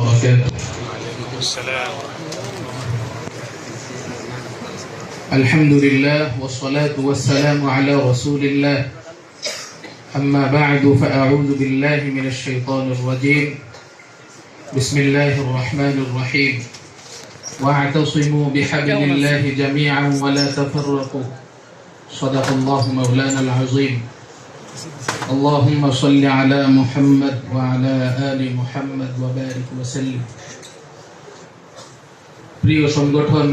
وبركاته وعليكم السلام. الحمد لله والصلاة والسلام على رسول الله أما بعد فأعوذ بالله من الشيطان الرجيم. بسم الله الرحمن الرحيم. واعتصموا بحبل الله جميعا ولا تفرقوا. صدق الله مولانا العظيم. اللهم صل على محمد وعلى آل محمد وبارك وسلم প্রিয় সংগঠন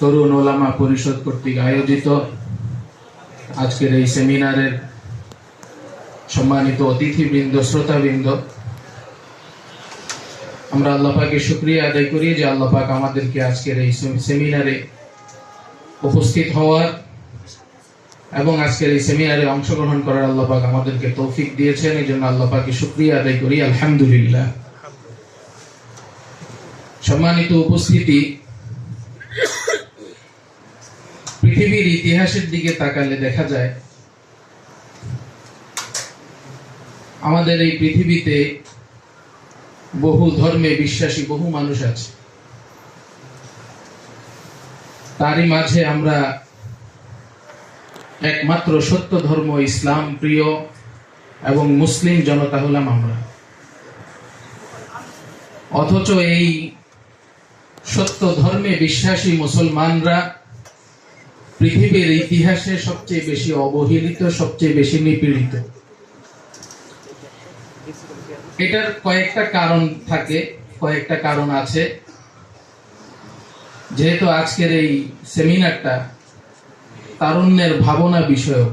তরুণ ওলামা পরিষদ কর্তৃক আয়োজিত আজকের এই সেমিনারের সম্মানিত অতিথিবৃন্দ শ্রোতাবৃন্দ আমরা আল্লাহ পাকে শুক্রিয়া আদায় করি যে আল্লাহ পাক আমাদেরকে আজকের এই সেম- সেমিনারে উপস্থিত হওয়ার এবং আজকের এই সেমিনারে অংশগ্রহণ করার আল্লাহ পাক আমাদেরকে তৌফিক দিয়েছেন, এই জন্য আল্লাহ পাকে শুক্রিয়া আদায় করি, আলহামদুলিল্লাহ। সম্মানিত উপস্থিতি, পৃথিবীর ইতিহাসের দিকে তাকালে দেখা যায়, আমাদের এই পৃথিবীতে বহু ধর্মে বিশ্বাসী বহু মানুষ আছে। তারই মাঝে আমরা একমাত্র সত্য ধর্ম ইসলাম প্রিয় এবং মুসলিম জনতা হলাম আমরা। অথচ এই সত্য ধর্মে বিশ্বাসী মুসলমানরা পৃথিবীর ইতিহাসে সবচেয়ে বেশি অবহেলিত, সবচেয়ে বেশি নিপীড়িত। এটার কয়েকটা কারণ থাকে, কয়েকটা কারণ আছে। যেহেতু আজকের এই সেমিনারটা তারুণ্যের ভাবনা বিষয়ক।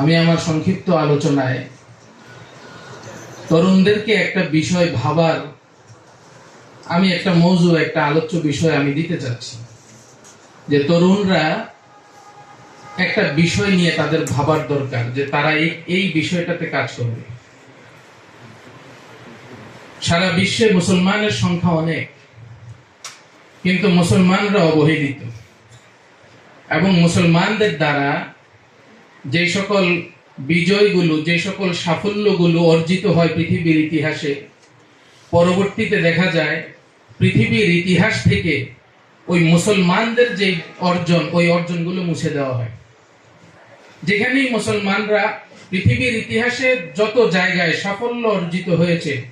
আমি আমার সংক্ষিপ্ত আলোচনায় তরুণদেরকে একটা বিষয় ভাবার, আমি একটা মৌজু, একটা আলোচ্য বিষয় আমি দিতে চাচ্ছি। যে তরুণরা একটা বিষয় নিয়ে তাদের ভাবার দরকার, যে তারা এই এই বিষয়টাতে কাজ করবে। সারা বিশ্বে মুসলমানের সংখ্যা অনেক, কিন্তু মুসলমানরা অবহেলিত। এবং মুসলমানদের দ্বারা যে সকল বিজয়গুলো, যে সকল সাফল্যগুলো অর্জিত হয় পৃথিবীর ইতিহাসে, পরবর্তীতে দেখা যায় পৃথিবীর ইতিহাস থেকে ওই মুসলমানদের যে অর্জন, ওই অর্জনগুলো মুছে দেওয়া হয়। যেখানেই মুসলমানরা পৃথিবীর ইতিহাসে যত জায়গায় সাফল্য অর্জিত হয়েছে,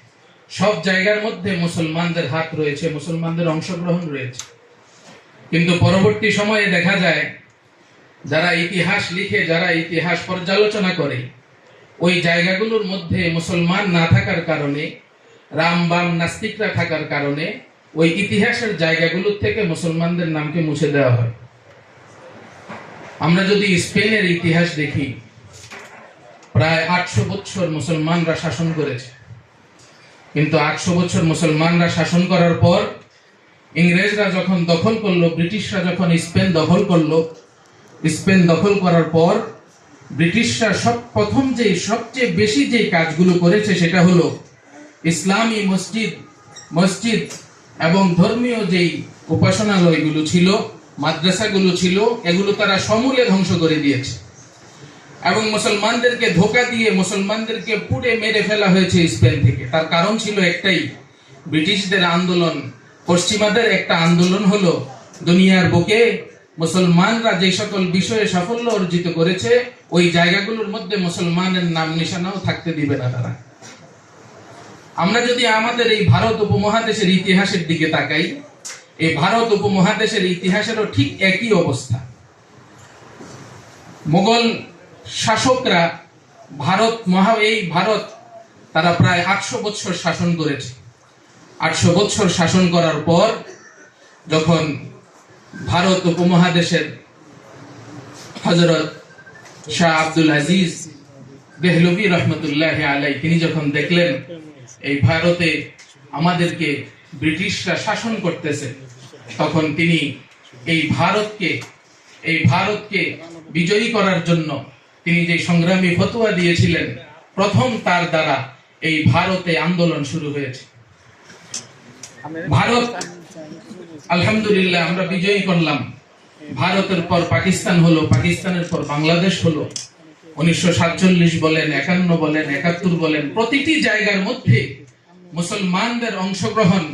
সব জায়গার মধ্যে মুসলমানদের হাত রয়েছে, মুসলমানদের অংশগ্রহণ রয়েছে। কিন্তু পরবর্তী সময়ে দেখা যায়, যারা ইতিহাস লিখে, যারা ইতিহাস পর্যালোচনা করে, ওই জায়গাগুলোর মধ্যে মুসলমান না থাকার কারণে, রাম বাম নাস্তিকরা থাকার কারণে, ওই ইতিহাসের জায়গাগুলোর থেকে মুসলমানদের নামকে মুছে দেওয়া হয়। আমরা যদি স্পেনের ইতিহাস দেখি, প্রায় আটশো বছর মুসলমানরা শাসন করেছে। কিন্তু আটশো বছর মুসলমানরা শাসন করার পর ইংরেজরা যখন দখল করল, ব্রিটিশরা যখন স্পেন দখল করল, স্পেন দখল করার পর ব্রিটিশরা সব প্রথম যে, সবচেয়ে বেশি যে কাজগুলো করেছে সেটা হলো ইসলামী মসজিদ মসজিদ এবং ধর্মীয় যেই উপাসনালয়গুলো ছিল, মাদ্রাসাগুলো ছিল, এগুলো তারা সমূলে ধ্বংস করে দিয়েছে। এবং মুসলমানদেরকে ধোকা দিয়ে মুসলমানদেরকে পুড়ে মেরে ফেলা হয়েছে স্পেন থেকে। তার কারণ ছিল একটাই, ব্রিটিশদের আন্দোলন পশ্চিমাদের একটা আন্দোলন হলো, দুনিয়ার বুকে মুসলমানরা যে সকল বিষয়ে সাফল্য অর্জিত করেছে, ওই জায়গাগুলোর মধ্যে মুসলমানের নাম নিশানাও থাকতে দিবে না তারা। আমরা যদি আমাদের এই ভারত উপমহাদেশের ইতিহাসের দিকে তাকাই, এই ভারত উপমহাদেশের ইতিহাসেরও ঠিক একই অবস্থা। মোগল শাসকরা ভারত মহা, এই ভারত তারা প্রায় আটশো বছর শাসন করেছে। আটশো বছর শাসন করার পর যখন ভারত উপমহাদেশের হজরত শাহ আব্দুল আজিজ দেহলবি রহমতুল্লাহ আলাই তিনি যখন দেখলেন এই ভারতে আমাদেরকে ব্রিটিশরা শাসন করতেছে, তখন তিনি এই ভারতকে এই ভারতকে বিজয়ী করার জন্য তিনি যে সংগ্রামী ফতোয়া দিয়েছিলেন, প্রথম তার দ্বারা এই ভারতে আন্দোলন শুরু হয়েছে। ভারত, আলহামদুলিল্লাহ, আমরা বিজয়ী করলাম। ভারতের পর পাকিস্তান হলো, পাকিস্তানের পর বাংলাদেশ হলো। উনিশশো সাতচল্লিশ বলেন, একান্ন বলেন, একাত্তর বলেন, প্রতিটি জায়গার মধ্যে মুসলমানদের অংশগ্রহণ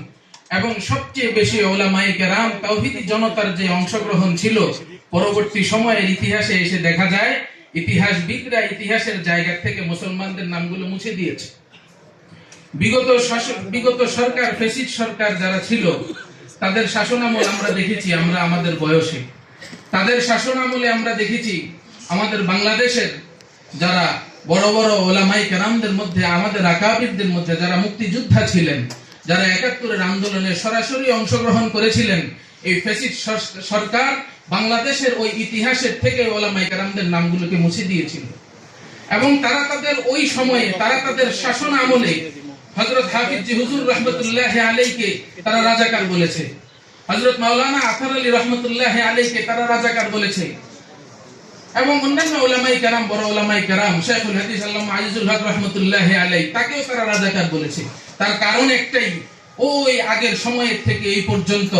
এবং সবচেয়ে বেশি ওলামাই কেরাম, তাওহিদি জনতার যে অংশগ্রহণ ছিল, পরবর্তী সময়ের ইতিহাসে এসে দেখা যায়, ইতিহাসবিদরা ইতিহাসের জায়গা থেকে মুসলমানদের নামগুলো মুছে দিয়েছে। বিগত বিগত সরকার ফেসিড সরকার যারা ছিল, তাদের শাসনামল আমরা দেখেছি, আমরা আমাদের বয়সে। তাদের শাসনামলে আমরা দেখেছি, আমাদের বাংলাদেশের যারা বড় বড় ওলামাই কেরামদের মধ্যে, আমাদের আকাবিরদের মধ্যে যারা মুক্তিযোদ্ধা ছিলেন, যারা একাত্তরের আন্দোলনে সরাসরি অংশগ্রহণ করেছিলেন, এই ফেসিড সরকার বাংলাদেশের ওই ইতিহাসের থেকে ওলামাই কেরামদের নামগুলোকে মুছে দিয়েছিল। এবং তারা তাদের ওই সময়ে, তারা তাদের শাসন আমলে হজরত হাফিজ জি হুজুর রহমতুল্লাহ আলাইকে তারা রাজাকার বলেছে। হজরত মাওলানা আথার আলী রহমতুল্লাহ আলাইকে তারা রাজাকার বলেছে। এবং অন্যান্য ওলামাই কারাম, বড় ওলামাই কারাম, শেখুল হাদিস আল্লামা আজিজুল হক রহমতুল্লাহ আলাই তাকেও তারা রাজাকার বলেছে। তার কারণ একটাই, ওই আগের সময়ের থেকে এই পর্যন্ত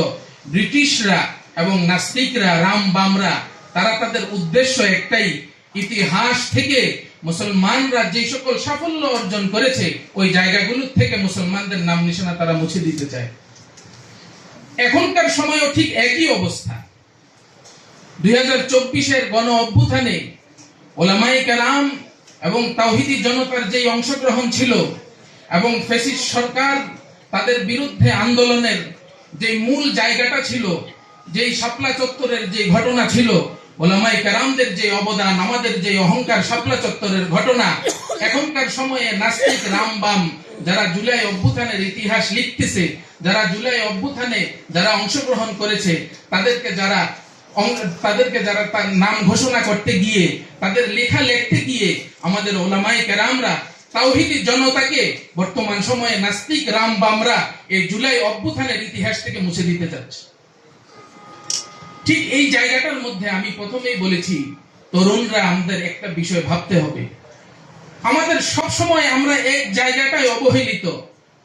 ব্রিটিশরা এবং নাস্তিকরা, রাম বামরা, তারা তাদের উদ্দেশ্য একটাই, ইতিহাস থেকে মুসলমানরা যে সকল সাফল্য অর্জন করেছে, ওই জায়গাগুলো থেকে মুসলমানদের নাম নিশানা তারা মুছে দিতে চায়। এখনকার সময়ও ঠিক একই অবস্থা। দুই হাজার চব্বিশের গণ অভ্যুত্থানে ওলামাই কালাম এবং তাওহিদি জনতার যেই অংশগ্রহণ ছিল এবং ফেসিস সরকার তাদের বিরুদ্ধে আন্দোলনের যে মূল জায়গাটা ছিল, যেই শাপলা চত্বরের যে ঘটনা ছিল ওলামাই কারামদের যে অবদান, আমাদের যে অহংকার শাপলা চত্বরের ঘটনা, এখনকার সময়ে নাস্তিক রামবাম যারা জুলাই অভ্যুত্থানের ইতিহাস লিখতেছে, যারা জুলাই অভ্যুত্থানে যারা অংশগ্রহণ করেছে, তাদেরকে যারা তাদেরকে যারা তার নাম ঘোষণা করতে গিয়ে, তাদের লেখা লিখতে গিয়ে, আমাদের ওলামাই কেরামরা তাওহিদি জনতাকে বর্তমান সময়ে নাস্তিক রাম বামরা এই জুলাই অভ্যুত্থানের ইতিহাস থেকে মুছে দিতে চাচ্ছে। ঠিক এই জায়গাটার মধ্যে আমি প্রথমেই বলেছি, তরুণরা আমাদের একটা বিষয় ভাবতে হবে। আমাদের সব সময় আমরা এক জায়গাটায় অবহেলিত।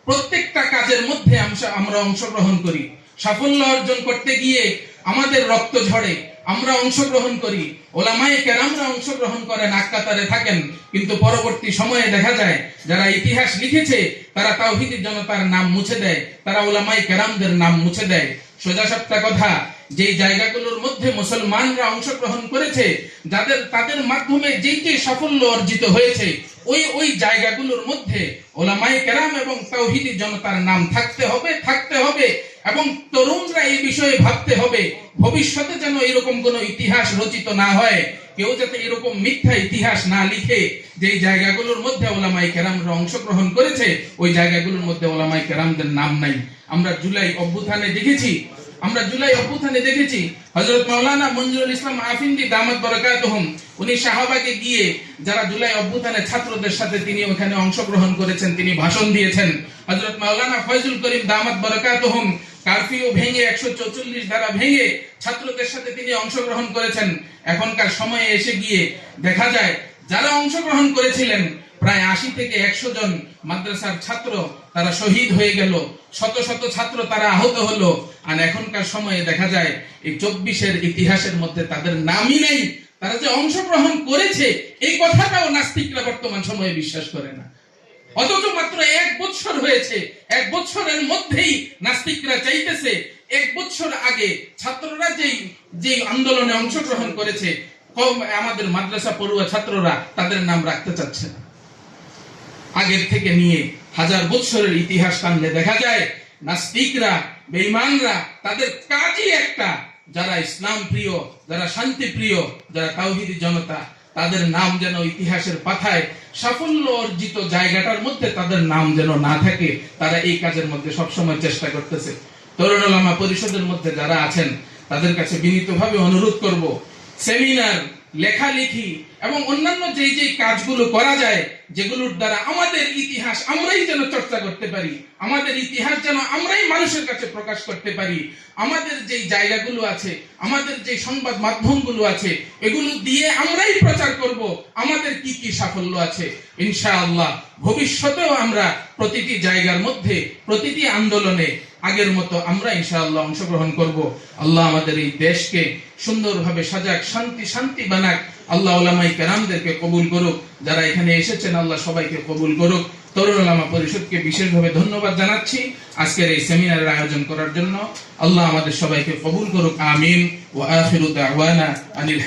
প্রত্যেকটা কাজের মধ্যে আমরা অংশগ্রহণ করি। সাফল্য অর্জন করতে গিয়ে আমাদের রক্ত ঝরে, আমরা অংশগ্রহণ করি। ওলামায়ে কেরামরা অংশগ্রহণ করেন, আক্কাতারে থাকেন। কিন্তু পরবর্তী সময়ে দেখা যায়, যারা ইতিহাস লিখেছে, তারা তাওহিদি জনতার নাম মুছে দেয়, তারা ওলামাই কেরামদের নাম মুছে দেয়। সোজা সাপটা কথা যেই জায়গাগুলোর মধ্যে মুসলমানরা অংশগ্রহণ করেছে, যাদের, তাদের মাধ্যমে যেই যে সাফল্য অর্জিত হয়েছে, ওই ওই জায়গাগুলোর মধ্যে ওলামাই কেরাম এবং তাওহিদি জনতার নাম থাকতে হবে থাকতে হবে এবং তরুণরা এই বিষয়ে ভাবতে হবে, ভবিষ্যতে যেন এরকম কোনো ইতিহাস রচিত না হয়, কেউ যাতে এরকম মিথ্যা ইতিহাস না লিখে যে জায়গাগুলোর মধ্যে ওলামাই কেরামরা অংশগ্রহণ করেছে, ওই জায়গাগুলোর মধ্যে ওলামাই কেরামদের নাম নাই। আমরা জুলাই অভ্যুত্থানে দেখেছি আমরা জুলাই অভ্যুত্থানে দেখেছি, হযরত মাওলানা মঞ্জুরুল ইসলাম আফিন্দি দামাত বরকাতুহুম, উনি শাহবাগে গিয়ে যারা জুলাই অভ্যুত্থানে ছাত্রদের সাথে তিনি ওখানে অংশগ্রহণ করেছেন, তিনি ভাষণ দিয়েছেন। হযরত মাওলানা ফয়জুল করিম দামাত বরকাতুহুম, কারফিউ ভেঙে একশো চৌচল্লিশ ধারা ভেঙে ছাত্রদের সাথে তিনি অংশগ্রহণ করেছেন। এখনকার সময়ে এসে গিয়ে দেখা যায়, যারা অংশগ্রহণ করেছিলেন, প্রায় আশি থেকে একশো জন মাদ্রাসার ছাত্র তারা শহীদ হয়ে গেল, শত শত ছাত্র তারা আহত হলো। আর এখনকার সময়ে দেখা যায়, এই চব্বিশের ইতিহাসের মধ্যে তাদের নামই নেই। তারা যে অংশগ্রহণ করেছে, এই কথাটাও নাস্তিকরা বর্তমান সময়ে বিশ্বাস করে না। অথচ মাত্র এক বছর হয়েছে, এক বছরের মধ্যেই নাস্তিকরা চাইতেছে, এক বছর আগে ছাত্ররা যেই যে আন্দোলনে অংশগ্রহণ করেছে, কম আমাদের মাদ্রাসা পড়ুয়া ছাত্ররা তাদের নাম রাখতে চাচ্ছে না। আগের থেকে নিয়ে হাজার বছরের ইতিহাস টানলে দেখা যায়, নাস্তিকরা বেঈমানরা তাদের কাজই একটা। যারা ইসলাম প্রিয়, যারা শান্তি প্রিয়, যারা তাওহিদি জনতা, তাদের নাম যেন ইতিহাসের পাথায় সাফল্য অর্জিত জায়গাটার মধ্যে তাদের নাম যেন না থাকে, তারা এই কাজের মধ্যে সবসময় চেষ্টা করতেছে। তরুণ ওলামা পরিষদের মধ্যে যারা আছেন, তাদের কাছে বিনীতভাবে অনুরোধ করব, সেমিনার লেখালেখি এবং অন্যান্য যেই যেই কাজগুলো করা যায়, যেগুলোর দ্বারা আমাদের ইতিহাস আমরাই যেন চর্চা করতে পারি, আমাদের ইতিহাস যেন আমরাই মানুষের কাছে প্রকাশ করতে পারি, আমাদের যেই জায়গাগুলো আছে, আমাদের যে সংবাদ মাধ্যমগুলো আছে, এগুলো দিয়ে আমরাই প্রচার করব, আমাদের কি কি সাফল্য আছে, ইনশাআল্লাহ ভবিষ্যতেও আমরা প্রতিটি জায়গার মধ্যে, প্রতিটি আন্দোলনে আগের মতো আমরা ইনশাআল্লাহ অংশগ্রহণ করব। আল্লাহ আমাদের এই দেশকে সুন্দরভাবে সাজাক, শান্তি শান্তি বানাক। আল্লাহ ওলামাই কেরামদেরকে কবুল করুক। যারা এখানে এসেছেন, আল্লাহ সবাইকে কবুল করুক। তরুণ ওলামা পরিষদকে বিশেষভাবে ধন্যবাদ জানাচ্ছি আজকের এই সেমিনারের আয়োজন করার জন্য। আল্লাহ আমাদের সবাইকে কবুল করুক। আমিন। ওয়া আখিরু দাওয়ানা আনিল